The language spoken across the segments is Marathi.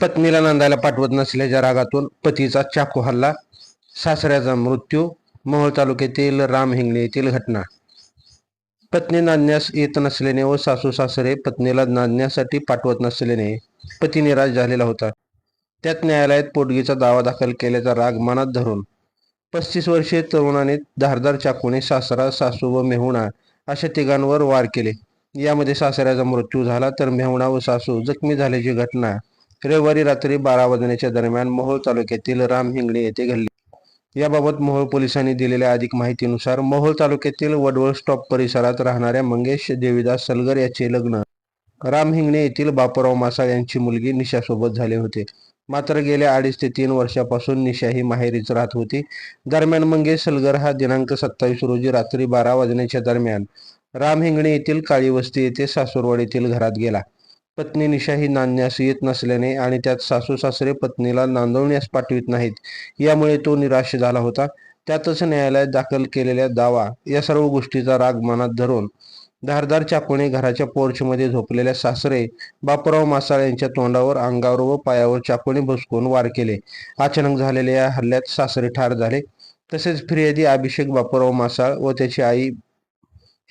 पत्नीला नांदायला पाठवत नसल्याच्या रागातून पतीचा चाकू हल्ला सासऱ्याचा मृत्यू मोहोळ तालुक्यातील राम हिंगणे येथील घटना. पत्नी नांदण्यास येत नसल्याने व सासू सासरे पत्नीला नांदण्यासाठी पाठवत नसल्याने पती निराश झालेला होता. त्यात न्यायालयात पोटगीचा दावा दाखल केल्याचा राग मनात धरून पस्तीस वर्षीय तरुणाने धारदार चाकूने सासरा सासू व मेहुणा अशा तिघांवर वार केले. यामध्ये सासऱ्याचा मृत्यू झाला तर मेहुणा व सासू जखमी झाल्याची घटना रविवारी रात्री बारा वाजण्याच्या दरम्यान मोहोळ तालुक्यातील राम हिंगणे येथे घडली. याबाबत मोहोळ पोलिसांनी दिलेल्या अधिक माहितीनुसार मोहोळ तालुक्यातील वडवळ स्टॉप परिसरात राहणाऱ्या मंगेश देवीदास सलगर याचे लग्न. राम हिंगणे येथील बापूराव मासाळ यांची मुलगी निशासोबत झाले होते. मात्र गेल्या अडीच ते तीन वर्षापासून निशा ही माहेरीच राहत होती. दरम्यान मंगेश सलगर हा दिनांक सत्तावीस रोजी रात्री बारा वाजण्याच्या दरम्यान राम हिंगणे येथील काळी वस्ती येथे येथील घरात गेला. पत्नी निशा ही नांदण्यास येत नसल्याने आणि त्यात सासू सासरे पत्नीला नांदवण्यास पाठवित नाहीत. यामुळे तो निराश झाला होता. त्यातच न्यायालयात दाखल केलेल्या दावा या सर्व गोष्टीचा राग मनात धरून धारदार चाकूने घराच्या पोर्चमध्ये झोपलेल्या सासरे बापराव मासाळ यांच्या तोंडावर अंगावर व पायावर चाकूने भुसकून वार केले. अचानक झालेल्या या हल्ल्यात सासरे ठार झाले. तसेच फिर्यादी अभिषेक बापराव मासाळ व त्याची आई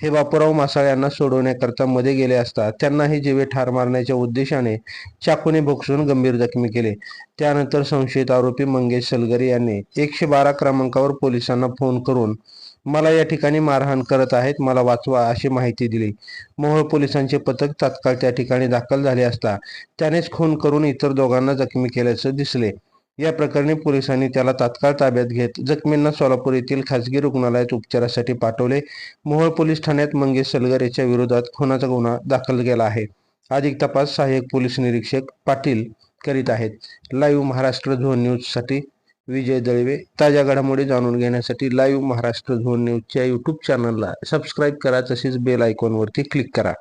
हे बापूराव मासाळ यांना सोडवण्याकरता मध्ये गेले असता त्यांनाही जीवे ठार मारण्याच्या उद्देशाने चाकूने भोगसून गंभीर जखमी केले. त्यानंतर संशयित आरोपी मंगेश सलगरी यांनी एकशे बारा क्रमांकावर पोलिसांना फोन करून मला या ठिकाणी मारहाण करत आहेत मला वाचवा अशी माहिती दिली. मोहोळ पोलिसांचे पथक तात्काळ त्या ठिकाणी दाखल झाले असता त्यानेच खून करून इतर दोघांना जखमी केल्याचं दिसले. या प्रकरणी पोलिसांनी त्याला तात्काळ ताब्यात घेत जखमींना सोलापूर येथील खासगी रुग्णालयात उपचारासाठी पाठवले. मोहोळ पोलीस ठाण्यात मंगेश सलगर याच्या विरोधात खुनाचा गुन्हा दाखल केला आहे. अधिक तपास सहाय्यक पोलीस निरीक्षक पाटील करीत आहेत. लाईव्ह महाराष्ट्र झोन न्यूजसाठी विजय दळवे. ताज्या घडामोडी जाणून घेण्यासाठी लाईव्ह महाराष्ट्र झोन न्यूजच्या यूट्यूब चॅनलला सबस्क्राईब करा. तसेच बेल आयकॉनवरती क्लिक करा.